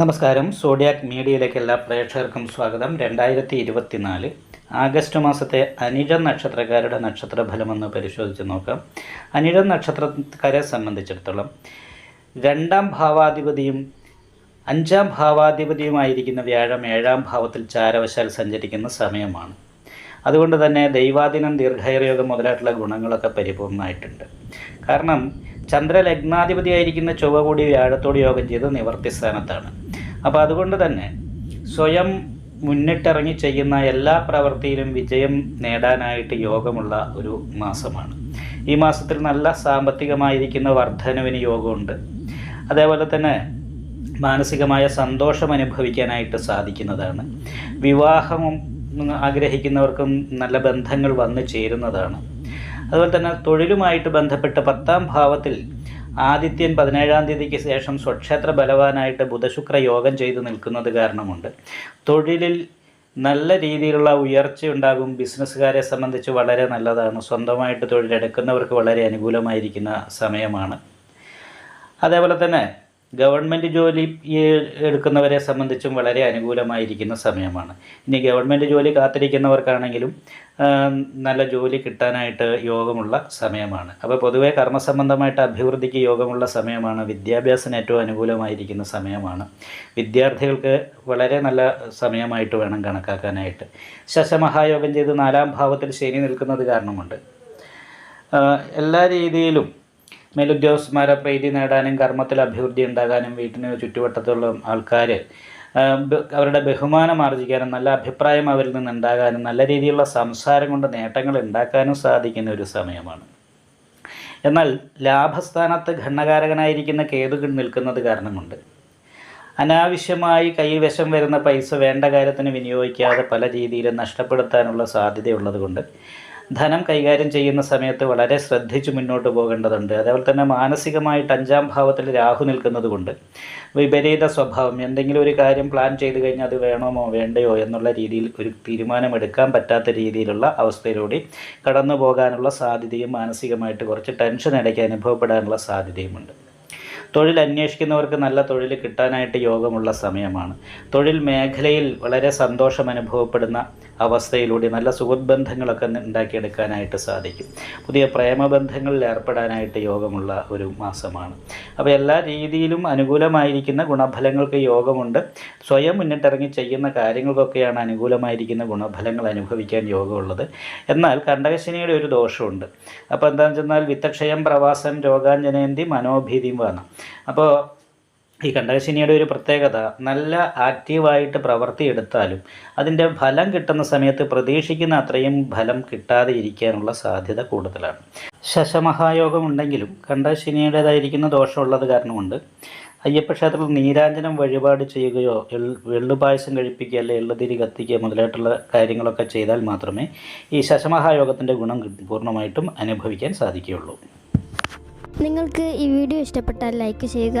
നമസ്കാരം. സോഡിയാക് മീഡിയയിലേക്ക് എല്ലാ പ്രേക്ഷകർക്കും സ്വാഗതം. രണ്ടായിരത്തി ഇരുപത്തിനാല് ആഗസ്റ്റ് മാസത്തെ അനിഴ നക്ഷത്രക്കാരുടെ നക്ഷത്രഫലമെന്ന് പരിശോധിച്ച് നോക്കാം. അനിഴ നക്ഷത്രക്കാരെ സംബന്ധിച്ചിടത്തോളം രണ്ടാം ഭാവാധിപതിയും അഞ്ചാം ഭാവാധിപതിയുമായിരിക്കുന്ന വ്യാഴം ഏഴാം ഭാവത്തിൽ ചാരവശാൽ സഞ്ചരിക്കുന്ന സമയമാണ്. അതുകൊണ്ട് തന്നെ ദൈവാദിനം ദീർഘായുർയോഗം മുതലായിട്ടുള്ള ഗുണങ്ങളൊക്കെ പരിപൂർണമായിട്ടുണ്ട്. കാരണം ചന്ദ്രലഗ്നാധിപതിയായിരിക്കുന്ന ചൊവ്വ കൂടി വ്യാഴത്തോട് യോഗം ചെയ്ത് നിവർത്തി സ്ഥാനത്താണ്. അപ്പോൾ അതുകൊണ്ട് തന്നെ സ്വയം മുന്നിട്ടിറങ്ങി ചെയ്യുന്ന എല്ലാ പ്രവൃത്തിയിലും വിജയം നേടാനായിട്ട് യോഗമുള്ള ഒരു മാസമാണ്. ഈ മാസത്തിൽ നല്ല സാമ്പത്തികമായിരിക്കുന്ന വർധനവിന് യോഗമുണ്ട്. അതേപോലെ തന്നെ മാനസികമായ സന്തോഷം അനുഭവിക്കാനായിട്ട് സാധിക്കുന്നതാണ്. വിവാഹം ആഗ്രഹിക്കുന്നവർക്കും നല്ല ബന്ധങ്ങൾ വന്നു ചേരുന്നതാണ്. അതുപോലെ തന്നെ തൊഴിലുമായിട്ട് ബന്ധപ്പെട്ട് പത്താം ഭാവത്തിൽ ആദിത്യൻ പതിനേഴാം തീയതിക്ക് ശേഷം സ്വക്ഷേത്ര ബലവാനായിട്ട് ബുധശുക്ര യോഗം ചെയ്തു നിൽക്കുന്നത് കാരണമുണ്ട്. തൊഴിലിൽ നല്ല രീതിയിലുള്ള ഉയർച്ച ഉണ്ടാകും. ബിസിനസ്സുകാരെ സംബന്ധിച്ച് വളരെ നല്ലതാണ്. സ്വന്തമായിട്ട് തൊഴിലെടുക്കുന്നവർക്ക് വളരെ അനുകൂലമായിരിക്കുന്ന സമയമാണ്. അതേപോലെ തന്നെ ഗവൺമെന്റ് ജോലി എടുക്കുന്നവരെ സംബന്ധിച്ചും വളരെ അനുകൂലമായിരിക്കുന്ന സമയമാണ്. ഇനി ഗവൺമെന്റ് ജോലി കാത്തിരിക്കുന്നവർക്കാണെങ്കിലും നല്ല ജോലി കിട്ടാനായിട്ട് യോഗമുള്ള സമയമാണ്. അപ്പോൾ പൊതുവേ കർമ്മസംബന്ധമായിട്ട് അഭിവൃദ്ധിക്ക് യോഗമുള്ള സമയമാണ്. വിദ്യാഭ്യാസത്തിന് ഏറ്റവും അനുകൂലമായിരിക്കുന്ന സമയമാണ്. വിദ്യാർത്ഥികൾക്ക് വളരെ നല്ല സമയമായിട്ട് വേണം കണക്കാക്കാനായിട്ട്. ശശമഹായോഗം ചെയ്ത് നാലാം ഭാവത്തിൽ ശനി നിൽക്കുന്നത് കാരണമുണ്ട്. എല്ലാ രീതിയിലും മേലുദ്യോഗസ്ഥന്മാരെ പ്രീതി നേടാനും കർമ്മത്തിൽ അഭിവൃദ്ധി ഉണ്ടാകാനും വീട്ടിന് ചുറ്റുവട്ടത്തുള്ള ആൾക്കാർ അവരുടെ ബഹുമാനം ആർജിക്കാനും നല്ല അഭിപ്രായം അവരിൽ നിന്ന് ഉണ്ടാകാനും നല്ല രീതിയിലുള്ള സംസാരം കൊണ്ട് നേട്ടങ്ങൾ ഉണ്ടാക്കാനും സാധിക്കുന്ന ഒരു സമയമാണ്. എന്നാൽ ലാഭസ്ഥാനത്ത് ഘണ്ണകാരകനായിരിക്കുന്ന കേതു നിൽക്കുന്നത് കാരണമുണ്ട്. അനാവശ്യമായി കൈവശം വരുന്ന പൈസ വേണ്ട കാര്യത്തിന് വിനിയോഗിക്കാതെ പല രീതിയിലും നഷ്ടപ്പെടുത്താനുള്ള സാധ്യതയുള്ളത് കൊണ്ട് ധനം കൈകാര്യം ചെയ്യുന്ന സമയത്ത് വളരെ ശ്രദ്ധിച്ച് മുന്നോട്ട് പോകേണ്ടതുണ്ട്. അതേപോലെ തന്നെ മാനസികമായിട്ട് അഞ്ചാം ഭാവത്തിൽ രാഹു നിൽക്കുന്നത് കൊണ്ട് വിപരീത സ്വഭാവം എന്തെങ്കിലും ഒരു കാര്യം പ്ലാൻ ചെയ്ത് കഴിഞ്ഞാൽ അത് വേണമോ വേണ്ടയോ എന്നുള്ള രീതിയിൽ ഒരു തീരുമാനമെടുക്കാൻ പറ്റാത്ത രീതിയിലുള്ള അവസ്ഥയിലൂടെ കടന്നു പോകാനുള്ള സാധ്യതയും മാനസികമായിട്ട് കുറച്ച് ടെൻഷൻ ഇടയ്ക്ക് അനുഭവപ്പെടാനുള്ള സാധ്യതയുമുണ്ട്. തൊഴിൽ അന്വേഷിക്കുന്നവർക്ക് നല്ല തൊഴിൽ കിട്ടാനായിട്ട് യോഗമുള്ള സമയമാണ്. തൊഴിൽ മേഖലയിൽ വളരെ സന്തോഷം അനുഭവപ്പെടുന്ന അവസ്ഥയിലൂടെ നല്ല സുഹൃത്ബന്ധങ്ങളൊക്കെ ഉണ്ടാക്കിയെടുക്കാനായിട്ട് സാധിക്കും. പുതിയ പ്രേമബന്ധങ്ങളിൽ ഏർപ്പെടാനായിട്ട് യോഗമുള്ള ഒരു മാസമാണ്. അപ്പോൾ എല്ലാ രീതിയിലും അനുകൂലമായിരിക്കുന്ന ഗുണഫലങ്ങൾക്ക് യോഗമുണ്ട്. സ്വയം മുന്നിട്ടിറങ്ങി ചെയ്യുന്ന കാര്യങ്ങൾക്കൊക്കെയാണ് അനുകൂലമായിരിക്കുന്ന ഗുണഫലങ്ങൾ അനുഭവിക്കാൻ യോഗമുള്ളത്. എന്നാൽ കണ്ടകശനിയുടെ ഒരു ദോഷമുണ്ട്. അപ്പോൾ എന്താണെന്ന് വെച്ചാൽ വിത്തക്ഷയം പ്രവാസം രോഗാഞ്ജനയന്തി മനോഭീതിയും വേണം അപ്പോൾ ഈ കണ്ടകശനിയുടെ ഒരു പ്രത്യേകത നല്ല ആക്റ്റീവായിട്ട് പ്രവൃത്തി എടുത്താലും അതിന്റെ ഫലം കിട്ടുന്ന സമയത്ത് പ്രതീക്ഷിക്കുന്ന അത്രയും ഫലം കിട്ടാതെ ഇരിക്കാനുള്ള സാധ്യത കൂടുതലാണ്. ശശമഹായോഗം ഉണ്ടെങ്കിലും കണ്ടകശനിയുടേതായിരിക്കുന്ന ദോഷമുള്ളത് കാരണമുണ്ട്. അയ്യപ്പക്ഷേത്രത്തിൽ നീരാഞ്ജനം വഴിപാട് ചെയ്യുകയോ വെള്ളുപായസം കഴിപ്പിക്കുക അല്ലെ എള്ളുതിരി കത്തിക്കുക മുതലായിട്ടുള്ള കാര്യങ്ങളൊക്കെ ചെയ്താൽ മാത്രമേ ഈ ശശമഹായോഗത്തിന്റെ ഗുണം പൂർണമായിട്ടും അനുഭവിക്കാൻ സാധിക്കുകയുള്ളൂ. നിങ്ങൾക്ക് ഈ വീഡിയോ ഇഷ്ടപ്പെട്ടാൽ ലൈക്ക് ചെയ്യുക